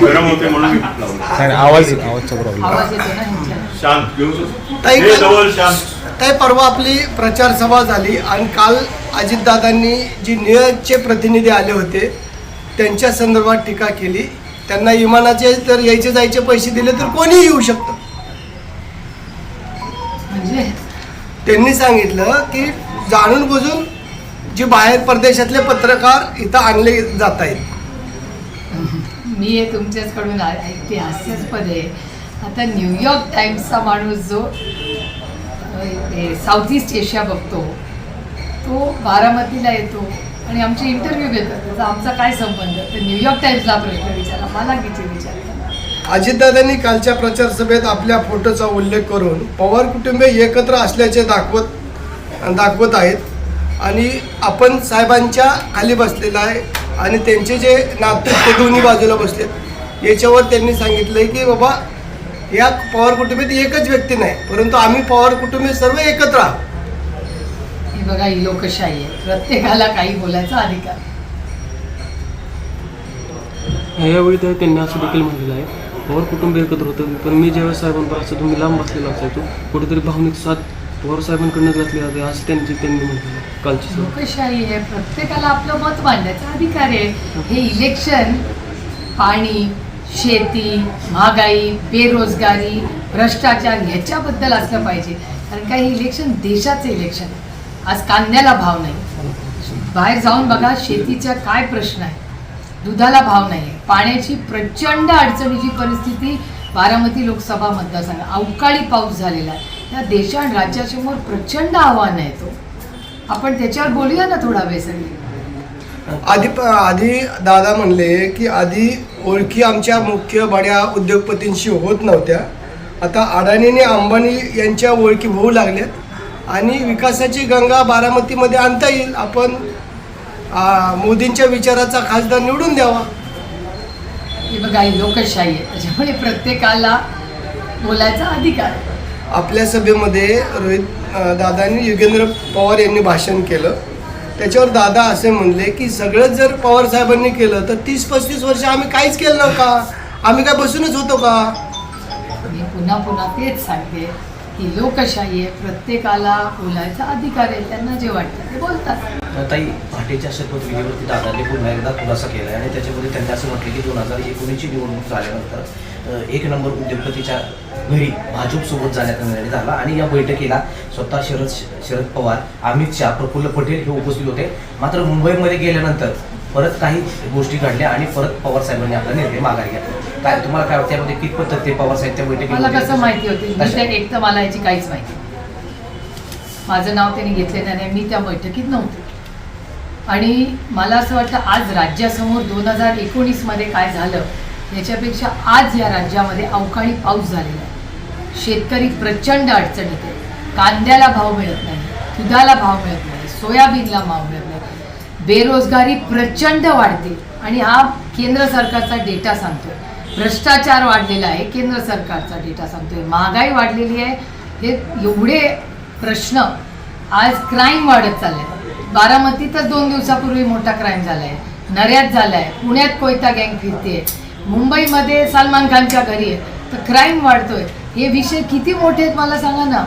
गरम होते म्हणून मी लावलं. नाही, आवाज आवाजचा प्रॉब्लेम आवाज येतो ना शांत घेऊ ताई, हे जवळ शांत परवा आपली प्रचार सभा झाली आणि काल अजितदादांनी जी निळचे प्रतिनिधी आले होते त्यांच्या संदर्भात टीका केली त्यांना विमानाचे तर यायचे जायचे पैसे दिले तर कोणीही येऊ शकतं म्हणजे त्यांनी सांगितलं की जाणून बुजून जे बाहेर परदेशातले पत्रकार इथं आणले जात आहेत मी हे तुमच्याचकडून ऐकते हास्यास्पद आहे. आता न्यूयॉर्क टाइम्सचा माणूस जो साऊथ ईस्ट एशिया बघतो तो बारामतीला येतो आणि आमचे इंटरव्ह्यू घेतात. त्याचा आमचा काय संबंध? तर न्यूयॉर्क टाइम्सला प्रश्न विचारा मला किती विचारता अजितदादांनी कालच्या प्रचार सभेत आपल्या फोटोचा उल्लेख करून पवार कुटुंबे एकत्र असल्याचे दाखवत दाखवत आहेत. आणि आपण साहेबांच्या खाली बसलेला आहे आणि त्यांचे जे नाते ते दोन्ही बाजूला बसलेत. याच्यावर त्यांनी सांगितलंय की बाबा या पवार कुटुंबात एकच व्यक्ती नाही परंतु आम्ही पवार कुटुंबे सर्व एकत्र आहोत. ही बघा ही लोकशाही आहे. प्रत्येकाला काही बोलायचा अधिकार. यावेळी तर त्यांनी असं देखील म्हटलेलं आहे पवार कुटुंब एकत्र होतं पण मी ज्यावेळेस साहेबांवर असं तुम्ही लांब बसलेला असायचो कुठेतरी भावनिक साथ पवार साहेबांकडनं घातली जाते असं त्यांची त्यांनी म्हटलं कालची सभा. लोकशाही आहे प्रत्येकाला आपलं मत मांडण्याचा अधिकार आहे. हे इलेक्शन पाणी शेती महागाई बेरोजगारी भ्रष्टाचार ह्याच्याबद्दल असलं पाहिजे. कारण का हे इलेक्शन देशाचं इलेक्शन आहे. आज कांद्याला भाव नाही. बाहेर जाऊन बघा शेतीचा काय प्रश्न आहे? दुधाला भाव नाही आहे. पाण्याची प्रचंड अडचणीची परिस्थिती बारामती लोकसभा मतदारसंघ अवकाळी पाऊस झालेला आहे. या देशा आणि राज्यासमोर प्रचंड आव्हान आहे तो. आपण त्याच्यावर बोलूया ना थोडा वेळ सगळे आधी आधी दादा म्हणले की आधी ओळखी आमच्या मुख्य बड्या उद्योगपतींशी होत नव्हत्या. आता अडाणी आणि अंबानी यांच्या ओळखी होऊ लागल्यात आणि विकासाची गंगा बारामतीमध्ये आणता येईल. आपण मोदींच्या विचाराचा खासदार निवडून द्यावा. ही बघा लोकशाही आहे. त्याच्यामुळे प्रत्येकाला बोलायचा अधिकार आहे. आपल्या सभेमध्ये रोहित दादांनी युगेंद्र पवार यांनी भाषण केलं. त्याच्यावर दादा असे म्हणले की सगळं जर पवार साहेबांनी केलं तर तीस पस्तीस वर्ष आम्ही काहीच केलं नव्हतं. का आम्ही काय बसूनच होतो का? मी पुन्हा पुन्हा तेच सांगते की लोकशाही आहे प्रत्येकाला बोलायचा अधिकार आहे त्यांना जे वाटतं ते बोलतात. ताई भाटेच्या शपथविधीवरती दादांनी पुन्हा एकदा खुलासा केला आहे आणि त्याच्यामध्ये त्यांनी असं म्हटलं की दोन हजार एकोणीसची निवडणूक झाल्यानंतर एक नंबर उद्योगपतीच्या घरी भाजपसोबत जाण्याचा निर्णय झाला आणि या बैठकीला स्वतः शरद शरद पवार अमित शहा प्रफुल्ल पटेल हे उपस्थित होते. मात्र मुंबईमध्ये गेल्यानंतर परत काही गोष्टी घडल्या आणि परत पवार साहेबांनी आपला निर्णय माघारी घेतला. काय तुम्हाला काय वाटतं त्यामध्ये कितपत ते पवार साहेब त्या होते? कसं माहिती होती? एक तर मला याची काहीच माहिती. माझं नाव त्यांनी घेतलेलं नाही मी त्या बैठकीत नव्हते. आणि मला असं वाटतं आज राज्यासमोर दोन हजार एकोणीसमध्ये काय झालं याच्यापेक्षा आज या राज्यामध्ये अवकाळी पाऊस झालेला आहे. शेतकरी प्रचंड अडचणीत आहे कांद्याला भाव मिळत नाही दुधाला भाव मिळत नाही सोयाबीनला भाव मिळत नाही. बेरोजगारी प्रचंड वाढते आणि हा केंद्र सरकारचा डेटा सांगतोय. भ्रष्टाचार वाढलेला आहे केंद्र सरकारचा डेटा सांगतोय. महागाई वाढलेली आहे. हे एवढे प्रश्न आज क्राईम वाढत चालले. बारामतीतच दोन दिवसापूर्वी मोठा क्राईम झाला आहे नऱ्यात झाला आहे पुण्यात कोयता गँग फिरते मुंबईमध्ये सलमान खानच्या घरी आहे. तर क्राईम वाढतोय. हे विषय किती मोठे आहेत मला सांगा ना.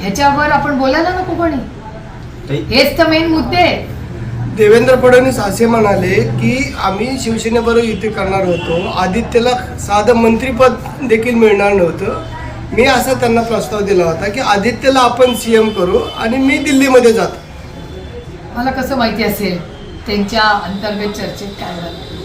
ह्याच्यावर आपण बोलायला नको कोणी. हेच तर मेन मुद्दे. आहेत देवेंद्र फडणवीस असे म्हणाले की आम्ही शिवसेनेबरोबर युती करणार होतो. आदित्यला साधं मंत्रीपद देखील मिळणार नव्हतं. मी असा त्यांना प्रस्ताव दिला होता की आदित्यला आपण सी एम करू आणि मी दिल्लीमध्ये जातो. मला कसं माहिती असेल? त्यांच्या अंतर्गत चर्चेत काय झालं?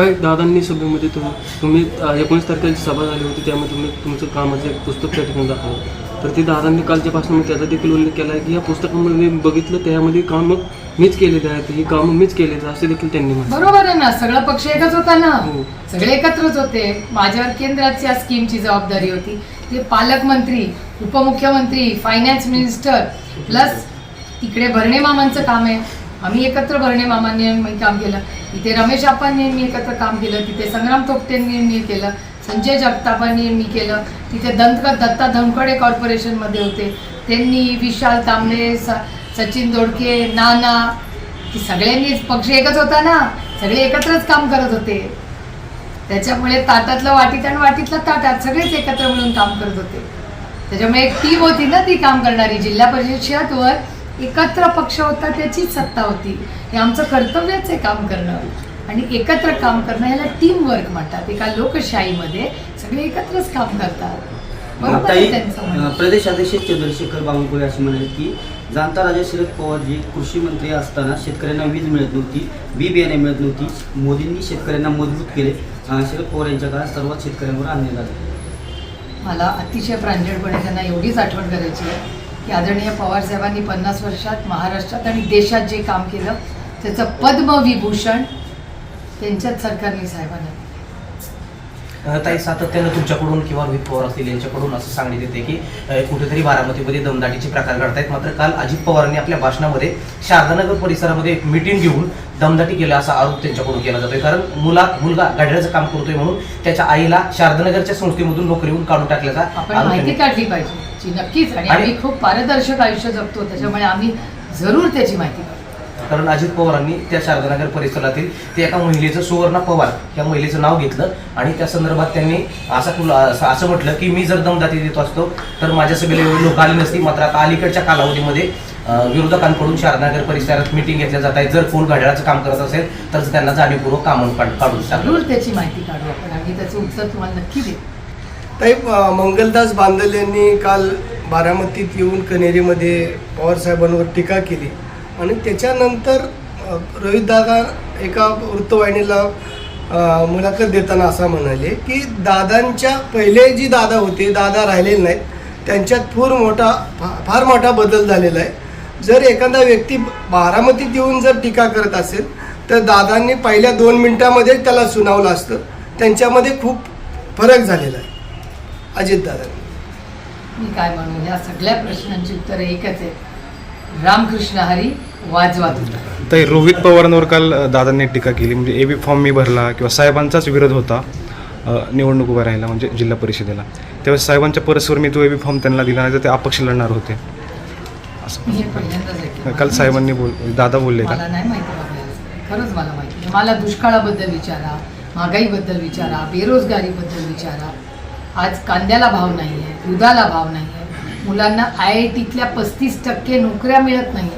तर दादांनी सभेमध्ये तुम्ही तुम्ही एकोणीस तारखेची सभा झाली होती त्यामध्ये तुम्ही तुमचं कामाचं एक पुस्तक त्या ठिकाणी दाखवलं. तर ते दादांनी कालच्या भाषणामध्ये त्याचा देखील उल्लेख केला आहे की या पुस्तकामध्ये बघितलं त्यामध्ये कामं मीच केलेली आहेत ही कामं मीच केलेली असे देखील त्यांनी म्हटलं. बरोबर आहे ना सगळा पक्ष एकच होता ना. हो. सगळे एकत्रच होते. माझ्यावर केंद्राच्या स्कीमची जबाबदारी होती. ते पालकमंत्री उपमुख्यमंत्री फायनान्स मिनिस्टर प्लस तिकडे भरणे मामांचं काम आहे. आम्ही एकत्र भरणे मामांनी म्हणजे काम केलं. इथे रमेश आपांनी मी एकत्र काम केलं तिथे संग्राम थोपटेंनी मी केलं संजय जगतापांनी मी केलं तिथे दंत दत्ता धनकडे कॉर्पोरेशनमध्ये होते. त्यांनी विशाल तांबे स सचिन दोडके नाना की सगळ्यांनी पक्ष एकच होता ना? सगळे एकत्रच काम करत होते. त्याच्यामुळे ताटातलं वाटीत आणि वाटीतलं ताटात सगळेच एकत्र मिळून काम करत होते. त्याच्यामुळे एक टीम होती ना ती काम करणारी जिल्हा परिषद वर एकत्र पक्ष होता त्याचीच सत्ता होती. हे आमचं कर्तव्यच आहे काम करणं. आणि एकत्र काम करणं ह्याला टीम वर्क म्हणतात. एका लोकशाहीमध्ये सगळे एकत्रच काम करतात. बरोबर ताई आहे त्यांचं म्हणणं. अं, प्रदेश अध्यक्ष चंद्रशेखर बावनकुळे असे म्हणाले की जाणता राजा शरद पवारजी कृषी मंत्री असताना शेतकऱ्यांना वीज मिळत नव्हती बी बियाणे मिळत नव्हती मोदींनी शेतकऱ्यांना मजबूत केले. शरद पवार यांच्या काळात सर्वात शेतकऱ्यांवर अन्याय झाला. मला अतिशय प्रांजळपणे त्यांना एवढीच आठवण करायची आहे. की आदरणीय पवार साहेबांनी पन्नास वर्षात महाराष्ट्रात आणि देशात जे काम केलं त्याचं पद्मविभूषण त्यांच्याच सरकारने साहेबांना ताई सातत्यानं तुमच्याकडून किंवा रोहित पवार असतील यांच्याकडून असं सांगण्यात येते की कुठेतरी बारामतीमध्ये दमदाटीचे प्रकार घडतायत. मात्र काल अजित पवारांनी आपल्या भाषणामध्ये शारदानगर परिसरामध्ये एक मिटिंग घेऊन दमदाटी केला असा आरोप त्यांच्याकडून केला जातोय. कारण मुला मुलगा गाड्याचं काम करतोय म्हणून त्याच्या आईला शारदानगरच्या संस्थेमधून नोकरीहून काढून टाकल्याचा माहिती काढली पाहिजे. नक्कीच. आणि आणि- आम्ही खूप पारदर्शक आयुष्य जगतो. त्याच्यामुळे आम्ही जरूर त्याची माहिती कारण अजित पवारांनी त्या शारदानगर परिसरातील त्या एका महिलेचं सुवर्णा पवार या महिलेचं नाव घेतलं आणि त्या संदर्भात त्यांनी असा खुला असं म्हटलं की मी जर दमदाटी देत असतो तर माझ्या सभेला एवढी लोक आली नसती. मात्र आता अलीकडच्या कालावधीमध्ये विरोधकांकडून शारदानगर परिसरात मिटिंग घेतल्या जात आहे जर कोण घड्याळाचं काम करत असेल तर त्यांना जाणीवपूर्वक कामून काढ- काढून जरूर त्याची माहिती काढू आपण. आम्ही त्याचं उत्तर तुम्हाला नक्की देऊ. ताई मंगलदास बांदल यांनी काल बारामतीत येऊन कनेरीमध्ये पवारसाहेबांवर टीका केली. आणि त्याच्यानंतर रोहितदादा एका वृत्तवाहिनीला मुलाखत देताना असं म्हणाले की दादांच्या पहिले जी दादा होते दादा राहिलेले नाहीत. त्यांच्यात फार मोठा फा- फार मोठा बदल झालेला आहे. जर एखादा व्यक्ती बारामतीत येऊन जर टीका करत असेल तर दादांनी पहिल्या दोन मिनिटामध्ये त्याला सुनावलं असतं. त्यांच्यामध्ये खूप फरक झालेला आहे. अजितदादांनी मी काय म्हणू या सगळ्या प्रश्नांची उत्तरं एकच आहे रामकृष्ण हरी वाजवा तुला तर रोहित पवारांवर काल दादांनी टीका केली. म्हणजे एबी फॉर्म मी भरला किंवा साहेबांचाच विरोध होता अ, निवडणूक उभा राहिला म्हणजे जिल्हा परिषदेला. त्यावेळेस साहेबांच्या परस्वर मी तो एबी फॉर्म त्यांना दिला नाही तर ते अपक्ष लढणार होते. मी हे पहिल्यांदाच ऐकलं. काल साहेबांनी बोल दादा बोलले का? मला नाही माहिती बाबा. खरंच मला माहिती. नाही. मला दुष्काळाबद्दल विचारा महागाईबद्दल विचारा बेरोजगारीबद्दल विचारा. आज कांद्याला भाव नाही आहे दुधाला भाव नाही आहे मुलांना आय आय टीतल्या पस्तीस टक्के नोकऱ्या मिळत नाही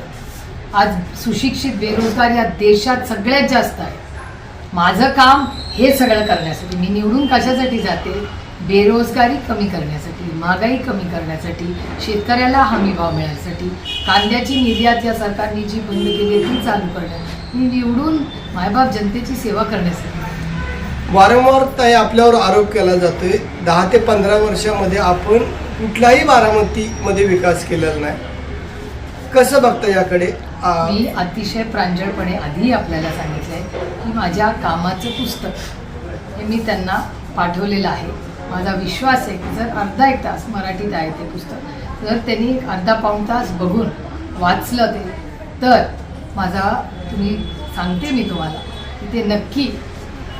आज सुशिक्षित बेरोजगार या देशात सगळ्यात जास्त आहे. माझं काम हे सगळं करण्यासाठी मी निवडून कशासाठी जाते? बेरोजगारी कमी करण्यासाठी महागाई कमी करण्यासाठी शेतकऱ्याला हमी भाव मिळण्यासाठी कांद्याची निर्यात या सरकारने जी बंद केली आहे ती चालू करण्यासाठी मी निवडून मायबाप जनतेची सेवा करण्यासाठी वारंवार ते आपल्यावर आरोप केला जातोय. दहा ते पंधरा वर्षामध्ये आपण कुठलाही बारामतीमध्ये विकास केलेला नाही. कसं बघता याकडे? मी अतिशय प्रांजळपणे आधीही आपल्याला सांगितलं आहे की माझ्या कामाचं पुस्तक हे मी त्यांना पाठवलेलं आहे. माझा विश्वास आहे की जर अर्धा एक तास मराठीत आहे ते पुस्तक जर त्यांनी अर्धा पाऊण तास बघून वाचलं ते तर माझा तुम्ही सांगते मी तुम्हाला की ते नक्की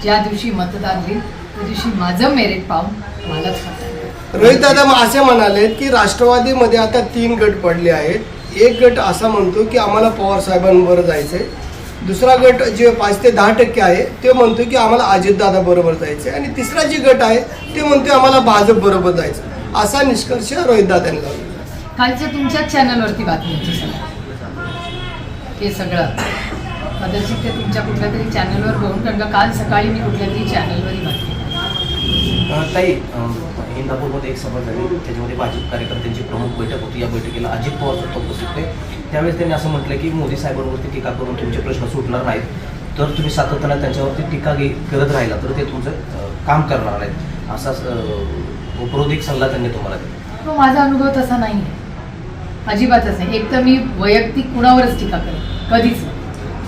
ज्या दिवशी मतदान होईल त्या दिवशी माझं मेरिट पाहून मलाच रोहित दादा मग असे म्हणाले की राष्ट्रवादीमध्ये आता तीन गट पडले आहेत. एक गट असा म्हणतो की आम्हाला पवार साहेबांबरोबर जायचंय. दुसरा गट जे पाच ते दहा टक्के आहे ते म्हणतो की आम्हाला अजितदादा बरोबर जायचंय. आणि तिसरा जे गट आहे ते म्हणतो आम्हाला भाजप बरोबर जायचं असा निष्कर्ष रोहित दादांनी लावला. कालच्या तुमच्याच चॅनलवरती बातमी होती सगळं हे सगळं. कदाचित ते तुमच्या कुठल्या तरी चॅनलवर बघून कारण का काल सकाळी मी कुठल्या तरी चॅनलवरही बातमी ताई इंदापूरमध्ये एक सभा झाली. त्याच्यामध्ये भाजप कार्यकर्त्यांची प्रमुख बैठक होती. या बैठकीला अजित पवार सुद्धा उपस्थित होते. त्यावेळेस त्यांनी असं म्हटलं की मोदी साहेबांवरती टीका करून तुमचे प्रश्न सुटणार नाहीत. तर तुम्ही सातत्यानं त्यांच्यावरती टीका घे करत राहिला तर ते तुमचं काम करणार नाहीत. असा उपरोधिक सल्ला त्यांनी तुम्हाला दिला. तो माझा अनुभव तसा नाही आहे अजिबातच नाही. एक तर मी वैयक्तिक कुणावरच टीका करत कधीच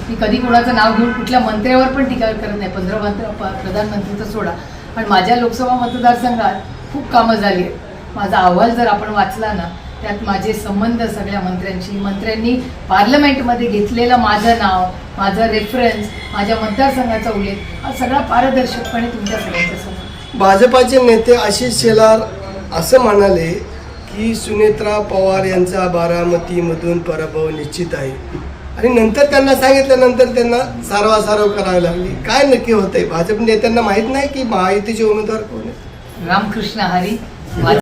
मी कधी कुणाचं नाव घेऊन कुठल्या मंत्र्यावर पण टीका करत नाही. पंधरा मंत्र प- प्रधानमंत्रीचं सोडा. पण माझ्या लोकसभा मतदारसंघात खूप कामं झाली आहेत. माझा अहवाल जर आपण वाचला ना त्यात माझे संबंध सगळ्या मंत्र्यांशी मंत्र्यांनी पार्लमेंटमध्ये घेतलेलं माझं नाव माझं रेफरन्स माझ्या मतदारसंघाचा उल्लेख हा सगळा पारदर्शकपणे तुमच्या सगळ्यांच्या समोर. भाजपाचे नेते आशिष शेलार असं म्हणाले की सुनेत्रा पवार यांचा बारामतीमधून पराभव निश्चित आहे. आणि नंतर त्यांना सांगितल्यानंतर त्यांना सारवासारव करावी लागली. काय नक्की होतंय? भाजप नेत्यांना माहीत नाही की महायुतीचे उमेदवार कोण आहेत? रामकृष्ण हरी